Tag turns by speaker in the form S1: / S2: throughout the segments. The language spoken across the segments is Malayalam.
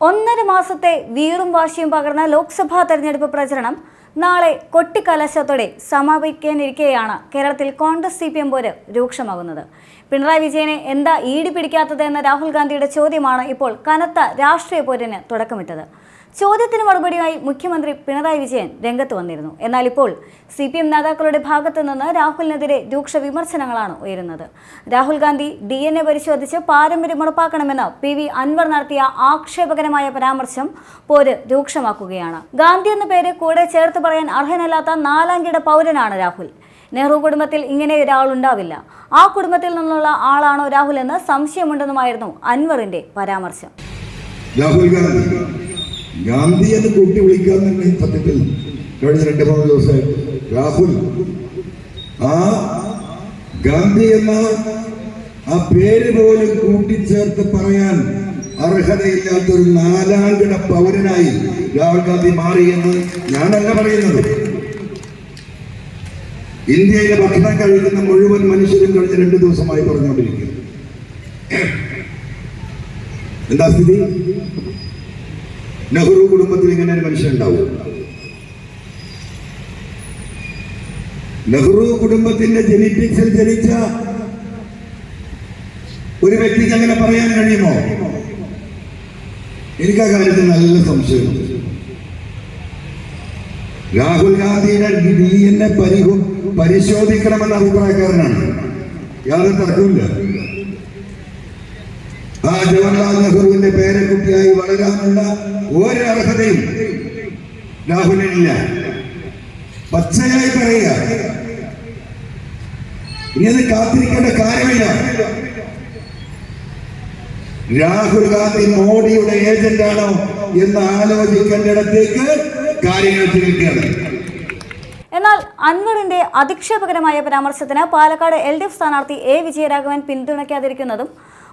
S1: ഒന്നര മാസത്തെ വീറും വാശിയും പകർന്ന ലോക്സഭാ തെരഞ്ഞെടുപ്പ് പ്രചരണം നാളെ കൊട്ടിക്കലശത്തോടെ സമാപിക്കാനിരിക്കെയാണ് കേരളത്തിൽ കോൺഗ്രസ് സി പി എം പോര് രൂക്ഷമാകുന്നത്. പിണറായി വിജയനെ എന്താ ഈടി പിടിക്കാത്തത് എന്ന രാഹുൽ ഗാന്ധിയുടെ ചോദ്യമാണ് ഇപ്പോൾ കനത്ത രാഷ്ട്രീയ പോരിന് തുടക്കമിട്ടത്. ചോദ്യത്തിന് മറുപടിയായി മുഖ്യമന്ത്രി പിണറായി വിജയൻ രംഗത്ത് വന്നിരുന്നു. എന്നാൽ ഇപ്പോൾ സി പി എം നേതാക്കളുടെ ഭാഗത്തു നിന്ന് രാഹുലിനെതിരെ രൂക്ഷ വിമർശനങ്ങളാണ് ഉയരുന്നത്. Rahul Gandhi D N A പരിശോധിച്ച് പാരമ്പര്യം ഉറപ്പാക്കണമെന്ന് പി വി അൻവർ നടത്തിയ ആക്ഷേപകരമായ പരാമർശം പോര് രൂക്ഷമാക്കുകയാണ്. ഗാന്ധി എന്ന പേര് കൂടെ ചേർത്ത് പറയാൻ അർഹനല്ലാത്ത നാലാംകിട പൗരനാണ് രാഹുൽ. നെഹ്റു കുടുംബത്തിൽ ഇങ്ങനെ ഒരാളുണ്ടാവില്ല. ആ കുടുംബത്തിൽ നിന്നുള്ള ആളാണോ രാഹുൽ എന്ന് സംശയമുണ്ടെന്നുമായിരുന്നു അൻവറിന്റെ പരാമർശം.
S2: രാഹുൽ ഗാന്ധി. ഗാന്ധി എന്ന് കൂട്ടി വിളിക്കാൻ സത്യത്തിൽ കഴിഞ്ഞ രണ്ട് മൂന്ന് ദിവസമായിട്ട്. രാഹുൽ ആ ഗാന്ധി എന്ന ആ പേര് പോലും കൂട്ടിച്ചേർത്ത് പറയാൻ അർഹതയില്ലാത്ത ഒരു നാലാംകിട പൗരനായി രാഹുൽ ഗാന്ധി മാറി എന്ന് ഞാനല്ല പറയുന്നത്. ഇന്ത്യയിലെ ഭക്ഷണം കഴിക്കുന്ന മുഴുവൻ മനുഷ്യരും കഴിഞ്ഞ രണ്ട് ദിവസമായി പറഞ്ഞുകൊണ്ടിരിക്കുന്നു. എന്താ സ്ഥിതി? നെഹ്റു കുടുംബത്തിൽ ഇങ്ങനെ ഒരു മനുഷ്യൻ ഉണ്ടാവും. നെഹ്റു കുടുംബത്തിന്റെ ജെനറ്റിക്സിൽ ജനിച്ച ഒരു വ്യക്തിക്ക് അങ്ങനെ പറയാൻ കഴിയുമോ? എനിക്ക് ആ കാര്യത്തിൽ നല്ല സംശയമുണ്ട് രാഹുൽ ഗാന്ധിയുടെ ഡി എൻ എ പരിശോധിക്കണമെന്ന അഭിപ്രായക്കാരനാണ്. യാതൊരു തർക്കമില്ല ആ ജവഹർലാൽ നെഹ്റുവിന്റെ പേരക്കുട്ടിയായി വളരാനുള്ള ഒരു അർഹതയും രാഹുലിനില്ല. പച്ചയായി പറയുക. ഇനി അത് കാത്തിരിക്കേണ്ട കാര്യമില്ല. രാഹുൽ ഗാന്ധി മോഡിയുടെ ഏജന്റാണോ എന്ന് ആലോചിക്കേണ്ടിടത്തേക്ക് കാര്യങ്ങൾ തിരിക്കുകയാണ്.
S1: എന്നാൽ അൻവറിന്റെ അധിക്ഷേപകരമായ പരാമർശത്തിന് പാലക്കാട് എൽ ഡി എഫ് സ്ഥാനാർത്ഥി എ വിജയരാഘവൻ പിന്തുണയ്ക്കാതിരിക്കുന്നതും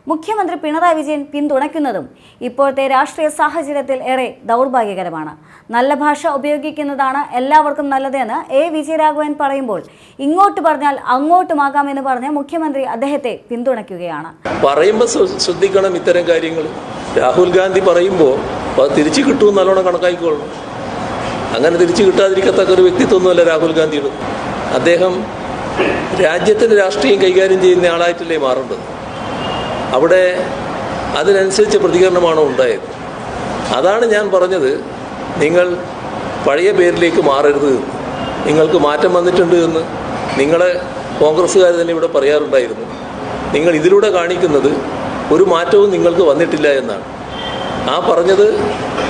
S1: മുഖ്യമന്ത്രി പിണറായി വിജയൻ പിന്തുണയ്ക്കുന്നതും ഇപ്പോഴത്തെ രാഷ്ട്രീയ സാഹചര്യത്തിൽ ഏറെ ദൗർഭാഗ്യകരമാണ്. നല്ല ഭാഷ ഉപയോഗിക്കുന്നതാണ് എല്ലാവർക്കും നല്ലതെന്ന് എ വിജയരാഘവൻ പറയുമ്പോൾ ഇങ്ങോട്ട് പറഞ്ഞാൽ അങ്ങോട്ടുമാകാമെന്ന് പറഞ്ഞ് മുഖ്യമന്ത്രി അദ്ദേഹത്തെ പിന്തുണയ്ക്കുകയാണ്.
S3: പറയുമ്പോൾ ശ്ര- ശ്രദ്ധിക്കണം ഇത്തരം കാര്യങ്ങൾ രാഹുൽ ഗാന്ധി പറയുമ്പോൾ തിരിച്ചു കിട്ടും നല്ലോണം കണക്കാക്കിക്കൊള്ളണം അങ്ങനെ തിരിച്ചു കിട്ടാതിരിക്കത്തക്ക ഒരു വ്യക്തിത്വമൊന്നുമല്ല രാഹുൽ ഗാന്ധിയുടെ. അദ്ദേഹം രാജ്യത്തിന്റെ രാഷ്ട്രീയം കൈകാര്യം ചെയ്യുന്ന ആളായിട്ടല്ലേ മാറേണ്ടത്? അവിടെ അതിനനുസരിച്ച് പ്രതികരണമാണ് ഉണ്ടായത്? അതാണ് ഞാൻ പറഞ്ഞത്. നിങ്ങൾ പഴയ പേരിലേക്ക് മാറരുത് നിങ്ങൾക്ക് മാറ്റം വന്നിട്ടുണ്ട് എന്ന് നിങ്ങളെ കോൺഗ്രസ്സുകാർ തന്നെ ഇവിടെ പറയാറുണ്ടായിരുന്നു. നിങ്ങൾ ഇതിലൂടെ കാണിക്കുന്നത് ഒരു മാറ്റവും നിങ്ങൾക്ക് വന്നിട്ടില്ല എന്നാണ്. ആ പറഞ്ഞത്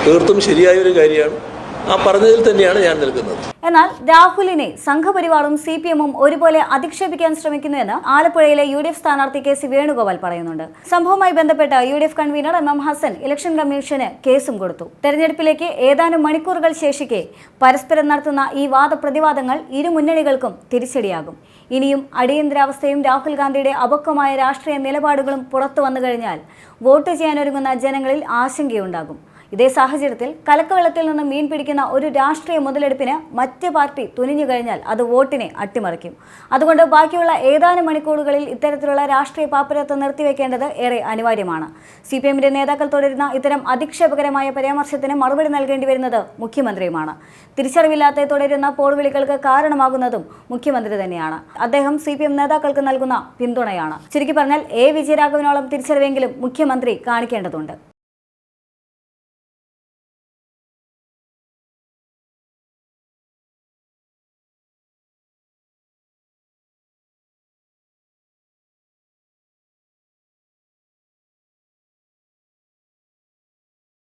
S3: തീർത്തും ശരിയായൊരു കാര്യമാണ്. ആ പറഞ്ഞതിൽ തന്നെയാണ് ഞാൻ നിൽക്കുന്നത്.
S1: എന്നാൽ രാഹുലിനെ സംഘപരിവാറും സി പി എമ്മും ഒരുപോലെ അധിക്ഷേപിക്കാൻ ശ്രമിക്കുന്നുവെന്ന് ആലപ്പുഴയിലെ യു ഡി എഫ് സ്ഥാനാർത്ഥി കെ സി വേണുഗോപാൽ പറയുന്നുണ്ട്. സംഭവവുമായി ബന്ധപ്പെട്ട U D F convener M M Hasan election commission കേസും കൊടുത്തു. തെരഞ്ഞെടുപ്പിലേക്ക് ഏതാനും മണിക്കൂറുകൾ ശേഷിക്കെ പരസ്പരം നടത്തുന്ന ഈ വാദപ്രതിവാദങ്ങൾ ഇരു മുന്നണികൾക്കും തിരിച്ചടിയാകും. ഇനിയും അടിയന്തരാവസ്ഥയും രാഹുൽ ഗാന്ധിയുടെ അപക്വമായ രാഷ്ട്രീയ നിലപാടുകളും പുറത്തു വന്നു കഴിഞ്ഞാൽ വോട്ട് ചെയ്യാനൊരുങ്ങുന്ന ജനങ്ങളിൽ ആശങ്കയുണ്ടാകും. ഇതേ സാഹചര്യത്തിൽ കലക്കവെള്ളത്തിൽ നിന്ന് മീൻ പിടിക്കുന്ന ഒരു രാഷ്ട്രീയ മുതലെടുപ്പിന് മറ്റ് പാർട്ടി തുനിഞ്ഞു കഴിഞ്ഞാൽ അത് വോട്ടിനെ അട്ടിമറിക്കും. അതുകൊണ്ട് ബാക്കിയുള്ള ഏതാനും മണിക്കൂറുകളിൽ ഇത്തരത്തിലുള്ള രാഷ്ട്രീയ പാപ്പരത്വം നിർത്തിവെക്കേണ്ടത് ഏറെ അനിവാര്യമാണ്. സി പി എമ്മിന്റെ നേതാക്കൾ തുടരുന്ന ഇത്തരം അധിക്ഷേപകരമായ പരാമർശത്തിന് മറുപടി നൽകേണ്ടി വരുന്നത് മുഖ്യമന്ത്രിയുമാണ്. തിരിച്ചറിവില്ലാത്ത തുടരുന്ന പോർവിളികൾക്ക് കാരണമാകുന്നതും മുഖ്യമന്ത്രി തന്നെയാണ്. അദ്ദേഹം സി നേതാക്കൾക്ക് നൽകുന്ന പിന്തുണയാണ്. ചുരുക്കി പറഞ്ഞാൽ എ. വിജയരാഘവനോളം തിരിച്ചറിവെങ്കിലും മുഖ്യമന്ത്രി കാണിക്കേണ്ടതുണ്ട്.